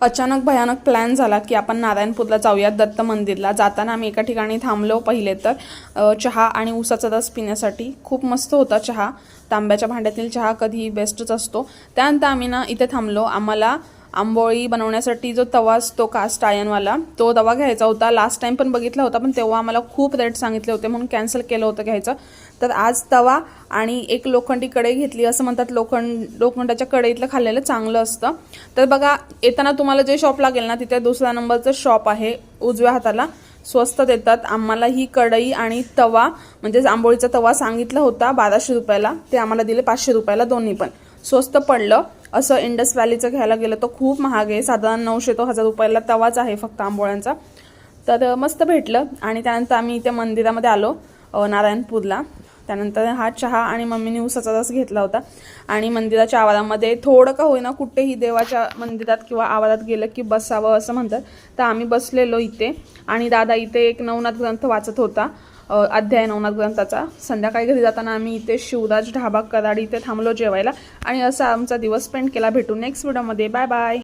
अचानक भयानक प्लॅन झाला की आपण नारायणपूरला जाऊयात दत्त मंदिरला. जाताना आम्ही एका ठिकाणी थांबलो पहिले तर. चहा आणि उसाचा रस पिण्यासाठी. खूप मस्त होता चहा. तांब्याच्या भांड्यातील चहा कधीही बेस्टच असतो. त्यानंतर आम्ही ना इथे थांबलो. आम्हाला आंबोळी बनवण्यासाठी जो तवा असतो कास्ट आयनवाला तो तवा घ्यायचा होता. लास्ट टाइम पण बघितला होता पण तेव्हा आम्हाला खूप रेट सांगितले होते म्हणून कॅन्सल केलं होतं घ्यायचं. तर आज तवा आणि एक लोखंडी कढई घेतली असं म्हणतात लोखंड लोखंडाच्या कढईतलं खाल्लेलं चांगलं असतं. तर बघा येताना तुम्हाला जे शॉप लागेल ना तिथे दुसऱ्या नंबरचं शॉप आहे उजव्या हाताला. स्वस्त देतात. आम्हाला ही कढई आणि तवा म्हणजेच आंबोळीचा तवा सांगितला होता बाराशे रुपयाला. ते आम्हाला दिले पाचशे रुपयाला दोन्ही पण. स्वस्त पडलं. असं इंडस व्हॅलीचं घ्यायला गेलं तर खूप महाग आहे. साधारण नऊशे तो हजार रुपयाला तवाच आहे फक्त आंबोळ्यांचा. तर मस्त भेटलं. आणि त्यानंतर आम्ही इथे मंदिरामध्ये आलो नारायणपूरला. त्यानंतर हा चहा आणि मम्मीने उसाचा रस घेतला होता. आणि मंदिराच्या आवारामध्ये थोडं का होईना कुठेही देवाच्या मंदिरात किंवा आवारात गेलं की बसावं असं म्हणतात. तर आम्ही बसलेलो इथे. आणि दादा इथे एक नवनाथ ग्रंथ वाचत होता. अध्याय नवनाथ ग्रंथाचा संध्याकाळी घरी जाताना आम्ही इथे शिवराज ढाबा कराड इथे थांबलो जेवायला. आणि असा आमचा दिवस स्पेंड केला. भेटू नेक्स्ट व्हिडिओमध्ये बाय बाय